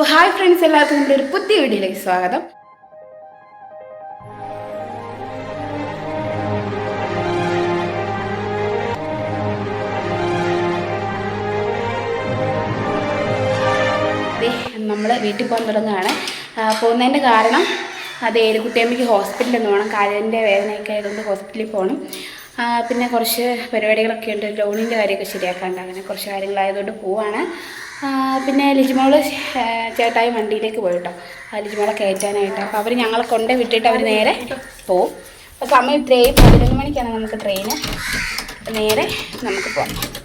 അപ്പോൾ hi friends എല്ലാവർക്കും നമ്മുടെ ഒരു പുതിയ വീഡിയോയിലേക്ക് സ്വാഗതം. നമ്മൾ വീട്ടിൽ പോകാൻ തുടങ്ങുകയാണ്. പോകുന്നതിന്റെ കാരണം അത് ഏഴുകുട്ടിയമ്മയ്ക്ക് ഹോസ്പിറ്റലിൽ നിന്ന് പോകണം. കാലിന്റെ വേദനയൊക്കെ ആയതുകൊണ്ട് ഹോസ്പിറ്റലിൽ പോകണം. പിന്നെ കുറച്ച് പരിപാടികളൊക്കെ ഉണ്ട്. ലോണിന്റെ കാര്യമൊക്കെ ശരിയാക്കാണ്ട് അങ്ങനെ കുറച്ച് കാര്യങ്ങളായതുകൊണ്ട് പോവാണ്. പിന്നെ ലിജിമോൾ ചേട്ടായി വണ്ടിയിലേക്ക് പോയി കേട്ടോ ആ ലിജിമോളെ കയറ്റാനായിട്ട്. അപ്പോൾ അവർ ഞങ്ങളെ കൊണ്ടേ വിട്ടിട്ട് അവർ നേരെ പോവും. അപ്പോൾ സമയം ഇത്രയും പതിനൊന്ന് മണിക്കാണ് നമുക്ക് ട്രെയിന് നേരെ നമുക്ക് പോകാം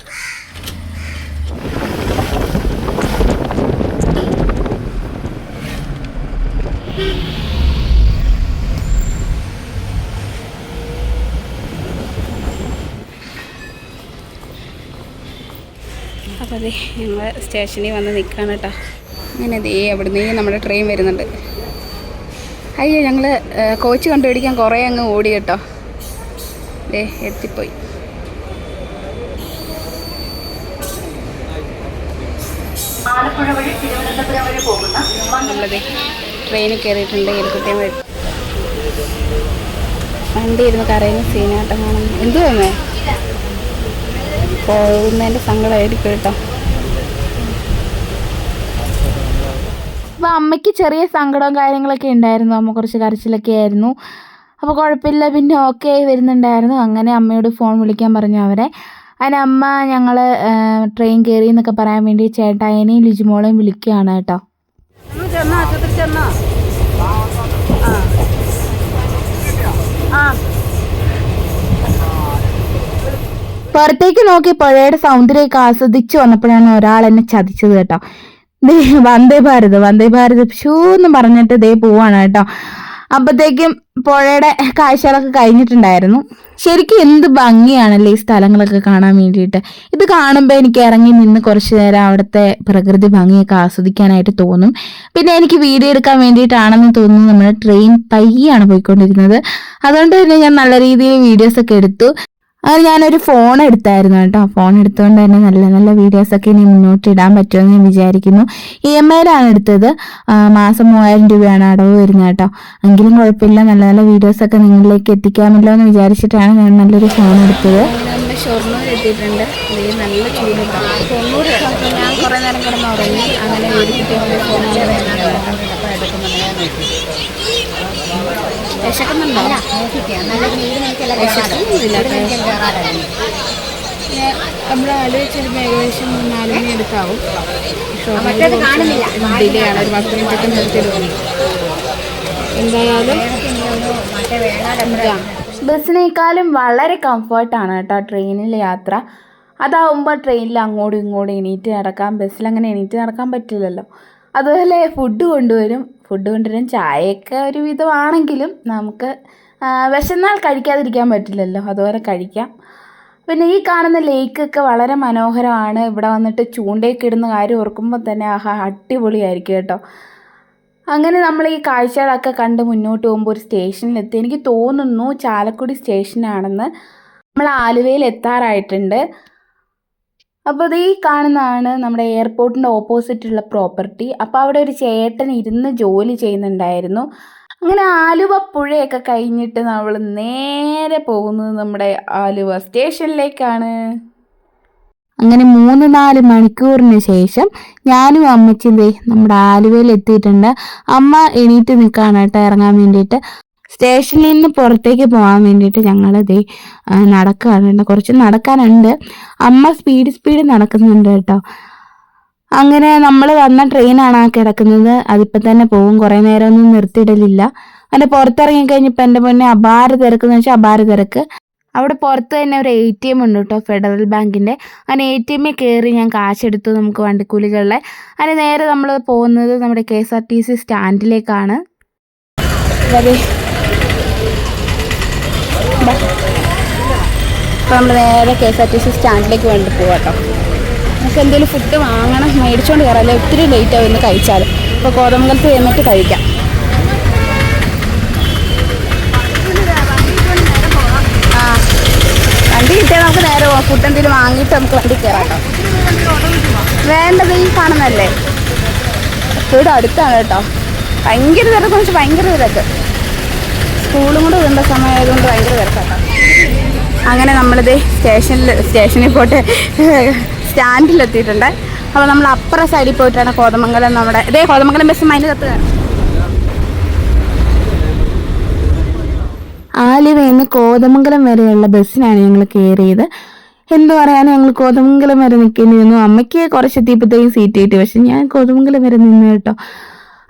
അതെ ഞങ്ങൾ സ്റ്റേഷനിൽ വന്ന് നിൽക്കുകയാണ് കേട്ടോ. അങ്ങനെ ദേ അവിടെ നിന്ന് നമ്മുടെ ട്രെയിൻ വരുന്നുണ്ട്. അയ്യോ ഞങ്ങൾ കോച്ച് കണ്ടുപിടിക്കാൻ കുറേ അങ്ങ് ഓടി കേട്ടോ. ദേ എത്തിപ്പോയി. നമ്മളത് ട്രെയിനിൽ കയറിയിട്ടുണ്ട് എലിക്കുട്ടിയും വഴി. വണ്ടി ഇരുന്ന് കരയുന്ന സീനാട്ടം കാണുന്നു. എന്തു തന്നെ പോകുന്നതിന്റെ സങ്കടമായിരിക്കും കേട്ടോ. അപ്പോൾ അമ്മയ്ക്ക് ചെറിയ സങ്കടവും കാര്യങ്ങളൊക്കെ ഉണ്ടായിരുന്നു. അമ്മ കുറച്ച് കരച്ചിലൊക്കെ ആയിരുന്നു. അപ്പോൾ കുഴപ്പമില്ല. പിന്നെ ഓക്കെ ആയി വരുന്നുണ്ടായിരുന്നു. അങ്ങനെ അമ്മയോട് ഫോൺ വിളിക്കാൻ പറഞ്ഞു അവരെ. അതിന് അമ്മ ഞങ്ങൾ ട്രെയിൻ കയറി എന്നൊക്കെ പറയാൻ വേണ്ടി ചേട്ടായനെയും ലിജുമോളെയും വിളിക്കുകയാണ് കേട്ടോ. ചെന്നോ ആശുപത്രി ചെന്നോ. പുറത്തേക്ക് നോക്കി പുഴയുടെ സൗന്ദര്യമൊക്കെ ആസ്വദിച്ച് വന്നപ്പോഴാണ് ഒരാൾ എന്നെ ചതിച്ചത് കേട്ടോ. ദേ വന്ദേ ഭാരത് വന്ദേ ഭാരത്. ഷൂ എന്ന് പറഞ്ഞിട്ട് ദേ പോവാണ് കേട്ടോ. അപ്പത്തേക്കും പുഴയുടെ കാഴ്ചകളൊക്കെ കഴിഞ്ഞിട്ടുണ്ടായിരുന്നു. ശരിക്കും എന്ത് ഭംഗിയാണല്ലേ ഈ സ്ഥലങ്ങളൊക്കെ കാണാൻ വേണ്ടിയിട്ട്. ഇത് കാണുമ്പോൾ എനിക്ക് ഇറങ്ങി നിന്ന് കുറച്ച് നേരം അവിടുത്തെ പ്രകൃതി ഭംഗിയൊക്കെ ആസ്വദിക്കാനായിട്ട് തോന്നും. പിന്നെ എനിക്ക് വീഡിയോ എടുക്കാൻ വേണ്ടിയിട്ടാണെന്ന് തോന്നുന്നു. നമ്മുടെ ട്രെയിൻ പയ്യാണ് പോയിക്കൊണ്ടിരുന്നത് അതുകൊണ്ട് തന്നെ ഞാൻ നല്ല രീതിയിൽ വീഡിയോസ് ഒക്കെ എടുത്തു. അത് ഞാനൊരു ഫോൺ എടുത്തായിരുന്നു കേട്ടോ. ഫോൺ എടുത്തുകൊണ്ട് തന്നെ നല്ല നല്ല വീഡിയോസൊക്കെ ഇനി മുന്നോട്ട് ഇടാൻ പറ്റുമെന്ന് ഞാൻ വിചാരിക്കുന്നു. ഇ എം ഐയിലാണ് എടുത്തത്. മാസം മൂവായിരം രൂപയാണ് അടവ് വരുന്നത് കേട്ടോ. എങ്കിലും കുഴപ്പമില്ല. നല്ല നല്ല വീഡിയോസൊക്കെ നിങ്ങളിലേക്ക് എത്തിക്കാമല്ലോ എന്ന് വിചാരിച്ചിട്ടാണ് ഞാൻ നല്ലൊരു ഫോൺ എടുത്തത്. ഷൊർണൂർ എത്തിയിട്ടുണ്ട് നല്ല ചൂട് ഷൊർണൂർ ഞാൻ കുറേ നേരം കിടന്ന് ഉറങ്ങി. അങ്ങനെ വിശക്കുന്നുണ്ടോ? നമ്മൾ ആലോചിച്ചിരുന്ന ഏകദേശം നാല് മണി അടുത്താവും ഡിലേ ആണ്. ഒരു പത്ത് മിനിറ്റൊക്കെ നിർത്തിയിടുന്നു എന്തായാലും ബസ്സിനേക്കാളും വളരെ കംഫർട്ടാണ് കേട്ടോ ട്രെയിനിൽ യാത്ര. അതാവുമ്പോൾ ട്രെയിനിൽ അങ്ങോട്ടും ഇങ്ങോട്ടും എണീറ്റ് നടക്കാം. ബസ്സിൽ അങ്ങനെ എണീറ്റ് നടക്കാൻ പറ്റില്ലല്ലോ. അതുപോലെ ഫുഡ് കൊണ്ടുവരും. ഫുഡ് കൊണ്ടുവരും. ചായയൊക്കെ ഒരു വിധമാണെങ്കിലും നമുക്ക് വിശന്നാൽ കഴിക്കാതിരിക്കാൻ പറ്റില്ലല്ലോ. അതുപോലെ കഴിക്കാം. പിന്നെ ഈ കാണുന്ന ലേക്കൊക്കെ വളരെ മനോഹരമാണ്. ഇവിടെ വന്നിട്ട് ചൂണ്ടയൊക്കെ ഇടുന്ന കാര്യം ഓർക്കുമ്പോൾ തന്നെ ആഹാ അടിപൊളിയായിരിക്കും കേട്ടോ. അങ്ങനെ നമ്മൾ ഈ കാഴ്ചകളൊക്കെ കണ്ട് മുന്നോട്ട് പോകുമ്പോൾ ഒരു സ്റ്റേഷനിലെത്തി. എനിക്ക് തോന്നുന്നു ചാലക്കുടി സ്റ്റേഷനാണെന്ന് നമ്മൾ ആലുവയിൽ എത്താറായിട്ടുണ്ട്. അപ്പോൾ ഇത് ഈ കാണുന്നതാണ് നമ്മുടെ എയർപോർട്ടിന്റെ ഓപ്പോസിറ്റുള്ള പ്രോപ്പർട്ടി. അപ്പോൾ അവിടെ ഒരു ചേട്ടൻ ഇരുന്ന് ജോലി ചെയ്യുന്നുണ്ടായിരുന്നു. അങ്ങനെ ആലുവ പുഴയൊക്കെ കഴിഞ്ഞിട്ട് നമ്മൾ നേരെ പോകുന്നത് നമ്മുടെ ആലുവ സ്റ്റേഷനിലേക്കാണ്. അങ്ങനെ മൂന്ന് നാല് മണിക്കൂറിന് ശേഷം ഞാനും അമ്മച്ചിയും ദേ നമ്മുടെ ആലുവയിൽ എത്തിയിട്ടുണ്ട്. അമ്മ എണീറ്റ് നിൽക്കുകയാണ് കേട്ടോ ഇറങ്ങാൻ വേണ്ടിയിട്ട്. സ്റ്റേഷനിൽ നിന്ന് പുറത്തേക്ക് പോകാൻ വേണ്ടിയിട്ട് ഞങ്ങൾ ദേ നടക്കുകയാണ് കുറച്ച് നടക്കാനുണ്ട്. അമ്മ സ്പീഡ് സ്പീഡ് നടക്കുന്നുണ്ട് കേട്ടോ. അങ്ങനെ നമ്മൾ വന്ന ട്രെയിനാണ് ആ കിടക്കുന്നത്. അതിപ്പോൾ തന്നെ പോകും കുറേ നേരമൊന്നും നിർത്തിയിടലില്ല. അതിന്റെ പുറത്തിറങ്ങി കഴിഞ്ഞപ്പോൾ എന്റെ മുന്നേ അപാര തിരക്കെന്ന് വെച്ചാൽ അപാര തിരക്ക്. അവിടെ പുറത്ത് തന്നെ ഒരു എ ടി എം ഉണ്ട് കേട്ടോ ഫെഡറൽ ബാങ്കിന്റെ അങ്ങനെ എ ടി എമ്മിൽ കയറി ഞാൻ കാശെടുത്തു നമുക്ക് വണ്ടിക്കൂലികളിലെ അതിന് നേരെ നമ്മൾ പോകുന്നത് നമ്മുടെ K S R T C സ്റ്റാൻഡിലേക്കാണ് അതെ. അപ്പോൾ നമ്മൾ നേരെ K S R T C സ്റ്റാൻഡിലേക്ക് വേണ്ടി പോകാം കേട്ടോ. നമുക്ക് എന്തെങ്കിലും ഫുഡ് വാങ്ങണം മേടിച്ചുകൊണ്ട് കയറാം ഒത്തിരി ലേറ്റ് ആവുമെന്ന് കഴിച്ചാൽ. അപ്പോൾ കോതമംഗലത്ത് ചെന്നിട്ട് കഴിക്കാം. ആ. വണ്ടി കിട്ടിയാൽ നമുക്ക് നേരെ പോകാം ഫുഡ് എന്തെങ്കിലും വാങ്ങിയിട്ട് നമുക്ക് വണ്ടി കയറാം വേണ്ടത് ഈ കാണുന്നല്ലേ ഇവിടെ അടുത്താണ് കേട്ടോ. ഭയങ്കര തിരക്കെന്ന് വെച്ചാൽ ഭയങ്കര തിരക്ക്. സ്കൂളും കൂടെ വിടേണ്ട സമയമായതുകൊണ്ട് ഭയങ്കര തിരക്കാട്ടോ. അങ്ങനെ നമ്മളിത് സ്റ്റേഷനിൽ സ്റ്റേഷനിൽ പോയിട്ട് സ്റ്റാൻഡിലെത്തിയിട്ടുണ്ട്. അപ്പോൾ നമ്മൾ അപ്പുറ സൈഡിൽ പോയിട്ടാണ് കോതമംഗലം നമ്മുടെ ഇതേ കോതമംഗലം ബസ് മൈൻഡ് കയറും ആലുവയിൽ നിന്ന് കോതമംഗലം വരെയുള്ള ബസ്സിനാണ് ഞങ്ങൾ കയറിയത്. എന്തു പറയാനും ഞങ്ങൾ കോതമംഗലം വരെ നിൽക്കേണ്ടി വന്നു അമ്മയ്ക്ക് കുറച്ച് എത്തിയപ്പോഴത്തേക്കും സീറ്റ് കിട്ടി. പക്ഷെ ഞാൻ കോതമംഗലം വരെ നിന്നു കേട്ടോ.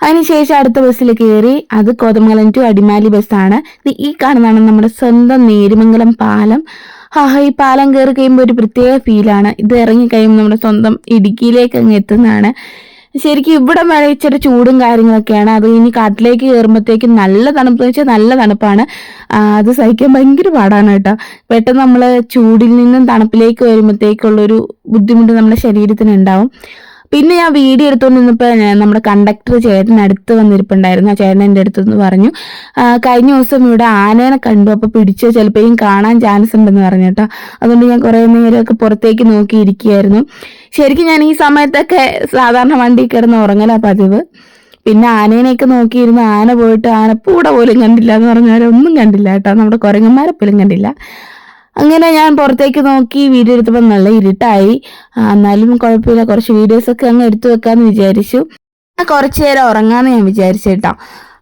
അതിനുശേഷം അടുത്ത ബസ്സിൽ കയറി അത് കോതമംഗലം ടു അടിമാലി ബസ്സാണ് ഈ കാണുന്നതാണ് നമ്മുടെ സ്വന്തം നേരുമംഗലം പാലം. ആഹ് ഈ പാലം കയറി കഴിയുമ്പോൾ ഒരു പ്രത്യേക ഫീലാണ് ഇത് ഇറങ്ങി കഴിയുമ്പോൾ നമ്മുടെ സ്വന്തം ഇടുക്കിയിലേക്ക് അങ്ങ് എത്തുന്നതാണ്. ശരിക്കും ഇവിടെ ഇച്ചിരി ചൂടും കാര്യങ്ങളൊക്കെയാണ്. അത് ഇനി കാട്ടിലേക്ക് കയറുമ്പോഴത്തേക്കും നല്ല തണുപ്പ്. വെച്ചാൽ നല്ല തണുപ്പാണ്. അത് സഹിക്കാൻ ഭയങ്കര പാടാണ് കേട്ടോ. പെട്ടെന്ന് നമ്മൾ ചൂടിൽ നിന്നും തണുപ്പിലേക്ക് വരുമ്പോഴത്തേക്കുള്ളൊരു ബുദ്ധിമുട്ട് നമ്മുടെ ശരീരത്തിന് ഉണ്ടാവും പിന്നെ ഞാൻ വീഡിയോ എടുത്തുകൊണ്ട് നിന്നപ്പോൾ നമ്മുടെ കണ്ടക്ടർ ചേട്ടൻ അടുത്ത് വന്നിരിപ്പുണ്ടായിരുന്നു. ആ ചേട്ടൻ എന്റെ അടുത്തെന്ന് പറഞ്ഞു കഴിഞ്ഞ ദിവസം ഇവിടെ ആനേനെ കണ്ടു അപ്പോൾ പിടിച്ചോ ചിലപ്പോഴും കാണാൻ ചാൻസ് ഉണ്ടെന്ന് പറഞ്ഞു കേട്ടോ. അതുകൊണ്ട് ഞാൻ കുറേ നേരമൊക്കെ പുറത്തേക്ക് നോക്കിയിരിക്കുകയായിരുന്നു ശരിക്കും ഞാൻ ഈ സമയത്തൊക്കെ സാധാരണ വണ്ടി കിടന്ന് ഉറങ്ങല പതിവ്. പിന്നെ ആനേനെയൊക്കെ നോക്കിയിരുന്ന് ആന പോയിട്ട് ആന ആനപ്പൂട പോലും കണ്ടില്ല എന്ന് പറഞ്ഞാൽ ഒന്നും കണ്ടില്ല കേട്ടോ. നമ്മുടെ കുരങ്ങന്മാരെ പോലും കണ്ടില്ല. അങ്ങനെ ഞാൻ പുറത്തേക്ക് നോക്കി വീഡിയോ എടുത്തപ്പോൾ നല്ല ഇരുട്ടായി. എന്നാലും കുഴപ്പമില്ല. കുറച്ച് വീഡിയോസൊക്കെ അങ്ങ് എടുത്തു വെക്കാമെന്ന് വിചാരിച്ചു. കുറച്ച് നേരം ഉറങ്ങാമെന്ന് ഞാൻ വിചാരിച്ചു കേട്ടോ.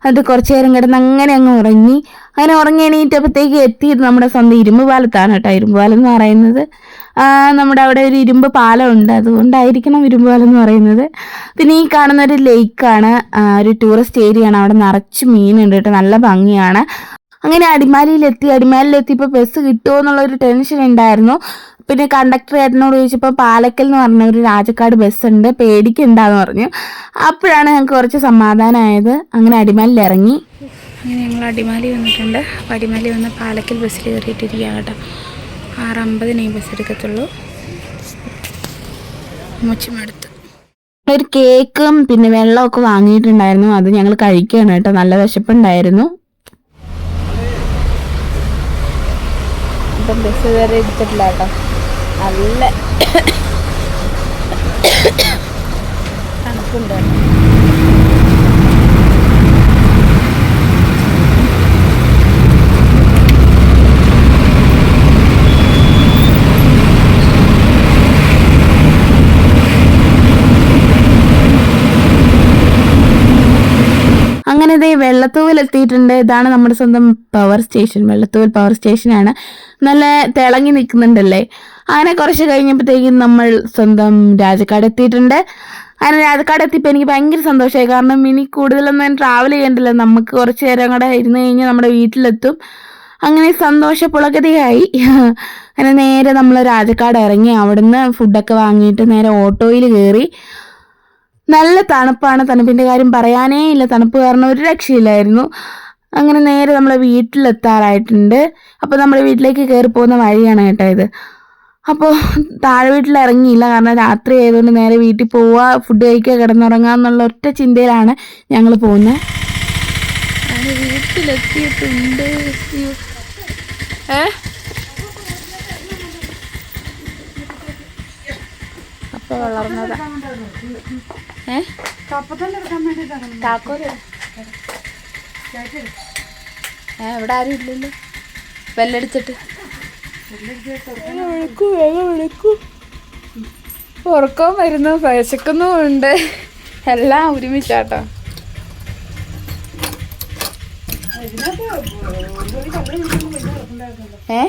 അത് കുറച്ച് നേരം കിടന്ന് അങ്ങനെ അങ്ങ് ഉറങ്ങി. അങ്ങനെ ഉറങ്ങി എണീറ്റപ്പോഴത്തേക്ക് എത്തിയത് നമ്മുടെ സ്വന്തം ഇരുമ്പ് പാലത്താണ് കേട്ടോ. ഇരുമ്പ് പാലം എന്ന് പറയുന്നത്. നമ്മുടെ അവിടെ ഒരു ഇരുമ്പ് പാലം ഉണ്ട്. അതുകൊണ്ടായിരിക്കണം ഇരുമ്പ് പാലം എന്ന് പറയുന്നത്. പിന്നെ ഈ കാണുന്ന ഒരു ലേക്കാണ് ഒരു ടൂറിസ്റ്റ് ഏരിയ ആണ്. അവിടെ നിറച്ച് മീനുണ്ട് കേട്ടോ. നല്ല ഭംഗിയാണ്. അങ്ങനെ അടിമാലിയിലെത്തി. അടിമാലിയിലെത്തിയപ്പോൾ ബസ് കിട്ടുമോ എന്നുള്ളൊരു ടെൻഷൻ ഉണ്ടായിരുന്നു പിന്നെ കണ്ടക്ടർ ചേട്ടനോട് ചോദിച്ചപ്പോൾ പാലക്കൽ എന്ന് പറഞ്ഞ ഒരു രാജക്കാട് ബസ് ഉണ്ട്. പേടിക്കണ്ടെന്ന് പറഞ്ഞു. അപ്പോഴാണ് ഞങ്ങൾക്ക് കുറച്ച് സമാധാനമായത് അങ്ങനെ അടിമാലിയിൽ ഇറങ്ങി. ഇനി ഞങ്ങൾ അടിമാലി വന്നിട്ടുണ്ട്. അപ്പോൾ അടിമാലി വന്ന് പാലക്കൽ ബസ്സിൽ കയറിയിട്ടിരിക്കുക കേട്ടോ. ആറ് അമ്പതിന് ഈ ബസ് എടുക്കത്തുള്ളൂ. മുച്ചിമടുത്ത് ഒരു കേക്കും പിന്നെ വെള്ളമൊക്കെ വാങ്ങിയിട്ടുണ്ടായിരുന്നു. അത് ഞങ്ങൾ കഴിക്കുകയാണ് കേട്ടോ. നല്ല വിശപ്പുണ്ടായിരുന്നു. ഇപ്പം ബസ് ഇതുവരെ എടുത്തിട്ടില്ല കേട്ടോ. നല്ല തണുപ്പുണ്ട് ഇതേ വെള്ളത്തൂവിൽ എത്തിയിട്ടുണ്ട്. ഇതാണ് നമ്മുടെ സ്വന്തം പവർ സ്റ്റേഷൻ വെള്ളത്തൂവൽ പവർ സ്റ്റേഷനാണ് നല്ല തിളങ്ങി നിൽക്കുന്നുണ്ടല്ലേ? അങ്ങനെ കുറച്ച് കഴിഞ്ഞപ്പോഴത്തേക്കും നമ്മൾ സ്വന്തം രാജക്കാട് എത്തിയിട്ടുണ്ട്. അങ്ങനെ രാജക്കാട് എത്തിയപ്പോൾ എനിക്ക് ഭയങ്കര സന്തോഷമായി. കാരണം ഇനി കൂടുതലൊന്നും ഞാൻ ട്രാവൽ ചെയ്യണ്ടല്ലോ നമുക്ക് കുറച്ച് നേരം കൂടെ ഇരുന്ന് കഴിഞ്ഞാൽ നമ്മുടെ വീട്ടിലെത്തും. അങ്ങനെ സന്തോഷ പുളകതയായി അങ്ങനെ നേരെ നമ്മൾ രാജക്കാട് ഇറങ്ങി അവിടുന്ന് ഫുഡൊക്കെ വാങ്ങിയിട്ട് നേരെ ഓട്ടോയിൽ കയറി. നല്ല തണുപ്പാണ് തണുപ്പിന്റെ കാര്യം പറയാനേ ഇല്ല. തണുപ്പ് കാരണം ഒരു രക്ഷയില്ലായിരുന്നു. അങ്ങനെ നേരെ നമ്മളെ വീട്ടിലെത്താറായിട്ടുണ്ട്. അപ്പോൾ നമ്മുടെ വീട്ടിലേക്ക് കയറി പോകുന്ന വഴിയാണ് കേട്ടോ ഇത്. അപ്പോൾ താഴെ വീട്ടിൽ ഇറങ്ങിയില്ല. കാരണം രാത്രി ആയതുകൊണ്ട് നേരെ വീട്ടിൽ പോവുക ഫുഡ് കഴിക്കുക കിടന്നുറങ്ങുക എന്നുള്ള ഒറ്റ ചിന്തയിലാണ് ഞങ്ങൾ പോകുന്നത് വീട്ടിലെത്തിയിട്ടുണ്ട്. ഏ? അപ്പോൾ വളർന്നതാ. ഏ? താക്കോൽ. ഏ ഇവിടെ ആരും ഇല്ലല്ലോ. വെല്ലടിച്ചിട്ട്. വിളിക്കൂ വേഗം വിളിക്കൂ. ഉറക്കവും വരുന്നു വിശക്കുന്നുമുണ്ട് എല്ലാം ഒരുമിച്ചാട്ടോ. ഏ?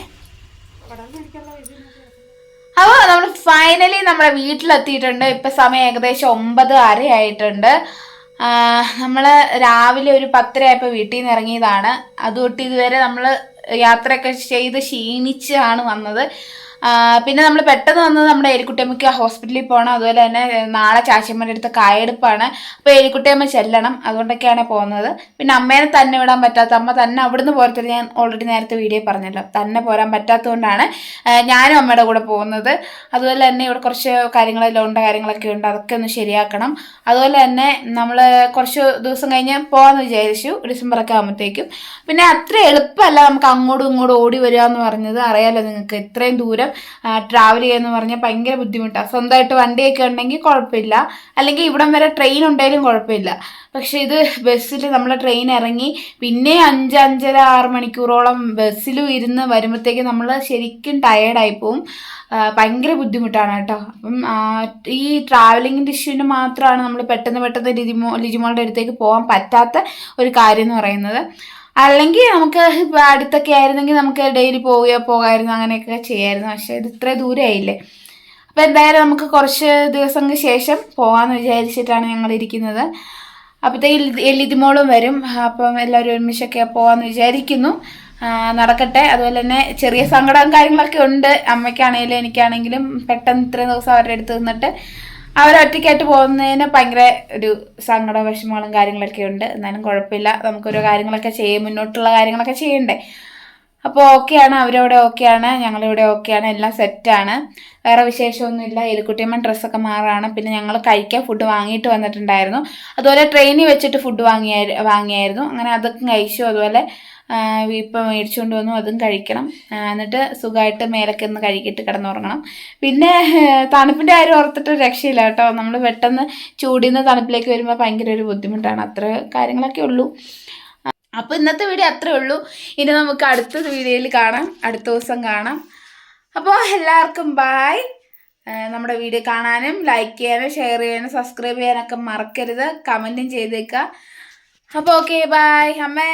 അപ്പോൾ നമ്മൾ ഫൈനലി നമ്മുടെ വീട്ടിലെത്തിയിട്ടുണ്ട്. ഇപ്പം സമയം ഏകദേശം ഒമ്പത് അരയായിട്ടുണ്ട്. നമ്മൾ രാവിലെ ഒരു പത്തരയായപ്പോൾ വീട്ടിൽ നിന്ന് ഇറങ്ങിയതാണ്. അതുതൊട്ട് ഇതുവരെ നമ്മൾ യാത്രയൊക്കെ ചെയ്ത് ക്ഷീണിച്ചാണ് വന്നത്. പിന്നെ നമ്മൾ പെട്ടെന്ന് വന്നത് നമ്മുടെ എലിക്കുട്ടിയമ്മയ്ക്ക് ഹോസ്പിറ്റലിൽ പോകണം അതുപോലെ തന്നെ നാളെ ചാച്ചമ്മയുടെ അടുത്ത് കായെടുപ്പാണ്. അപ്പോൾ എലിക്കുട്ടിയമ്മ ചെല്ലണം. അതുകൊണ്ടൊക്കെയാണ് പോകുന്നത്. പിന്നെ അമ്മേനെ തന്നെ വിടാൻ പറ്റാത്ത അമ്മ തന്നെ അവിടുന്ന് പോരത്തില്ല. ഞാൻ ഓൾറെഡി നേരത്തെ വീഡിയോ പറഞ്ഞല്ലോ. തന്നെ പോരാൻ പറ്റാത്തതുകൊണ്ടാണ് ഞാനും അമ്മയുടെ കൂടെ പോകുന്നത്. അതുപോലെ തന്നെ ഇവിടെ കുറച്ച് കാര്യങ്ങൾ ലോണിന്റെ കാര്യങ്ങളൊക്കെ ഉണ്ട്. അതൊക്കെ ഒന്ന് ശരിയാക്കണം. അതുപോലെ തന്നെ നമ്മൾ കുറച്ച് ദിവസം കഴിഞ്ഞ് പോകാമെന്ന് വിചാരിച്ചു. ഡിസംബറൊക്കെ ആകുമ്പോഴത്തേക്കും പിന്നെ അത്ര എളുപ്പമല്ല നമുക്ക് അങ്ങോട്ടും ഇങ്ങോട്ടും ഓടി വരിക എന്ന് പറഞ്ഞത്. അറിയാലോ നിങ്ങൾക്ക് ഇത്രയും ദൂരം. ട്രാവൽ ചെയ്യുമെന്ന് പറഞ്ഞാൽ ഭയങ്കര ബുദ്ധിമുട്ടാണ് സ്വന്തമായിട്ട് വണ്ടിയൊക്കെ ഉണ്ടെങ്കിൽ കുഴപ്പമില്ല. അല്ലെങ്കിൽ ഇവിടം വരെ ട്രെയിൻ ഉണ്ടെങ്കിലും കുഴപ്പമില്ല. പക്ഷെ ഇത് ബസ്സിൽ നമ്മൾ ട്രെയിൻ ഇറങ്ങി പിന്നെ അഞ്ച് അഞ്ചര ആറ് മണിക്കൂറോളം ബസ്സിലും ഇരുന്ന് വരുമ്പോഴത്തേക്ക് നമ്മൾ ശരിക്കും ടയേർഡായി പോവും. ഭയങ്കര ബുദ്ധിമുട്ടാണ് കേട്ടോ. അപ്പം ഈ ട്രാവലിങ്ങിന്റെ ഇഷ്യൂവിന് മാത്രമാണ് നമ്മൾ പെട്ടെന്ന് പെട്ടെന്ന് ലിജിമോ ലിജിമോളുടെ അടുത്തേക്ക് പോകാൻ പറ്റാത്ത ഒരു കാര്യം എന്ന് പറയുന്നത്. അല്ലെങ്കിൽ നമുക്ക് ഇപ്പോൾ അടുത്തൊക്കെ ആയിരുന്നെങ്കിൽ നമുക്ക് ഡെയിലി പോവുകയോ പോകാമായിരുന്നു അങ്ങനെയൊക്കെ ചെയ്യായിരുന്നു. പക്ഷേ ഇത് ഇത്ര ദൂരമായില്ലേ അപ്പോൾ എന്തായാലും നമുക്ക് കുറച്ച് ദിവസങ്ങൾക്ക് ശേഷം പോകാമെന്ന് വിചാരിച്ചിട്ടാണ് ഞങ്ങൾ ഇരിക്കുന്നത്. അപ്പോഴത്തേക്ക് എല്ലിതിമോളും വരും. അപ്പം എല്ലാവരും ഒരുമിച്ചൊക്കെ പോകാമെന്ന് വിചാരിക്കുന്നു. നടക്കട്ടെ. അതുപോലെ തന്നെ ചെറിയ സങ്കടവും കാര്യങ്ങളൊക്കെ ഉണ്ട്. അമ്മയ്ക്കാണെങ്കിലും എനിക്കാണെങ്കിലും പെട്ടെന്ന് ഇത്രയും ദിവസം അവരുടെ അടുത്ത് നിന്നിട്ട് അവരൊറ്റയ്ക്കായിട്ട് പോകുന്നതിന് ഭയങ്കര ഒരു സങ്കട വിഷമങ്ങളും കാര്യങ്ങളൊക്കെ ഉണ്ട്. എന്നാലും കുഴപ്പമില്ല. നമുക്കൊരു കാര്യങ്ങളൊക്കെ ചെയ്യും. മുന്നോട്ടുള്ള കാര്യങ്ങളൊക്കെ ചെയ്യണ്ടേ. അപ്പോൾ ഓക്കെയാണ്. അവരവിടെ ഓക്കെയാണ്. ഞങ്ങളിവിടെ ഓക്കെയാണ്. എല്ലാം സെറ്റാണ്. വേറെ വിശേഷമൊന്നുമില്ല. എലിക്കുട്ടിയമ്മൻ ഡ്രസ്സൊക്കെ മാറാണ്. പിന്നെ ഞങ്ങൾ കഴിക്കാൻ ഫുഡ് വാങ്ങിയിട്ട് വന്നിട്ടുണ്ടായിരുന്നു. അതുപോലെ ട്രെയിനിൽ വെച്ചിട്ട് ഫുഡ് വാങ്ങിയ വാങ്ങിയായിരുന്നു. അങ്ങനെ അതൊക്കെ കഴിച്ചു. അതുപോലെ ഇപ്പം മേടിച്ചുകൊണ്ട് വന്നു അതും കഴിക്കണം. എന്നിട്ട് സുഖമായിട്ട് മേലൊക്കെ ഒന്ന് കഴുകിയിട്ട് കിടന്നുറങ്ങണം. പിന്നെ തണുപ്പിന്റെ കാര്യം ഓർത്തിട്ട് രക്ഷയില്ല കേട്ടോ. നമ്മൾ പെട്ടെന്ന് ചൂടിൽ നിന്ന് തണുപ്പിലേക്ക് വരുമ്പോൾ ഭയങ്കര ഒരു ബുദ്ധിമുട്ടാണ്. അത്ര കാര്യങ്ങളൊക്കെ ഉള്ളൂ. അപ്പോൾ ഇന്നത്തെ വീഡിയോ അത്രേ ഉള്ളൂ. ഇനി നമുക്ക് അടുത്ത വീഡിയോയിൽ കാണാം. അടുത്ത ദിവസം കാണാം. അപ്പോൾ എല്ലാവർക്കും ബായ് നമ്മുടെ വീഡിയോ കാണാനും ലൈക്ക് ചെയ്യാനും ഷെയർ ചെയ്യാനും സബ്സ്ക്രൈബ് ചെയ്യാനൊക്കെ മറക്കരുത്. കമന്റും ചെയ്തേക്കുക അപ്പോൾ ഓക്കെ ബായ് അമ്മേ.